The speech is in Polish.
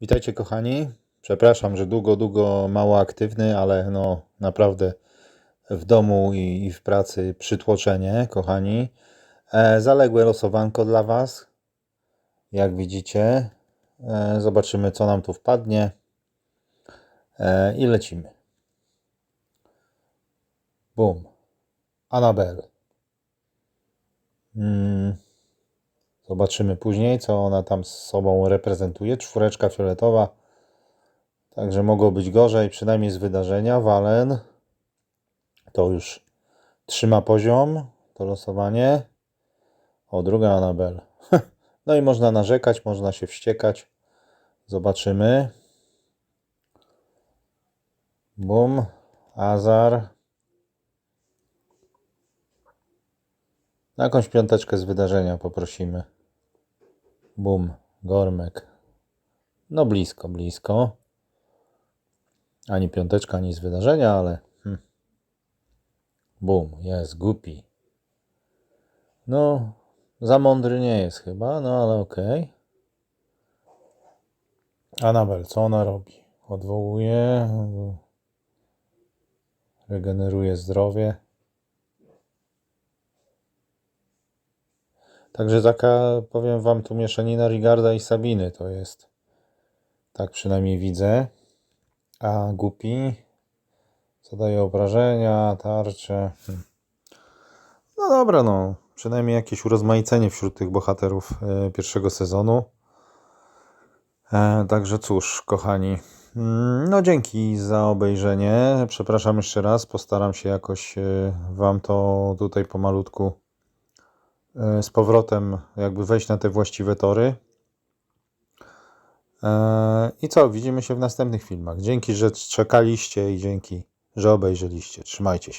Witajcie kochani. Przepraszam, że długo, długo mało aktywny, ale no naprawdę w domu i, i w pracy przytłoczenie, kochani. E, zaległe losowanko dla Was. Jak widzicie. E, zobaczymy, co nam tu wpadnie. E, I lecimy. Bum. Anabel. Mm. Zobaczymy później, co ona tam z sobą reprezentuje. Czwóreczka fioletowa. Także mogło być gorzej, przynajmniej z wydarzenia. Walen. To już trzyma poziom. To losowanie. O, druga Anabel. No i można narzekać, można się wściekać. Zobaczymy. Bum. Azar. Na jakąś piąteczkę z wydarzenia poprosimy. Bum, Gormek. No blisko, blisko. Ani piąteczka, ani z wydarzenia, ale... Hmm. Bum, jest głupi. No, za mądry nie jest chyba, no ale okej. Anabel, co ona robi? Odwołuje, regeneruje zdrowie. Także taka, powiem wam, tu mieszanina Rigarda i Sabiny to jest. Tak przynajmniej widzę. A głupi zadaje obrażenia, tarcze. Hmm. No dobra, no. Przynajmniej jakieś urozmaicenie wśród tych bohaterów e, pierwszego sezonu. E, także cóż, kochani. Mm, No dzięki za obejrzenie. Przepraszam jeszcze raz. Postaram się jakoś e, wam to tutaj pomalutku z powrotem jakby wejść na te właściwe tory. E, I co? Widzimy się w następnych filmach. Dzięki, że czekaliście i dzięki, że obejrzeliście. Trzymajcie się.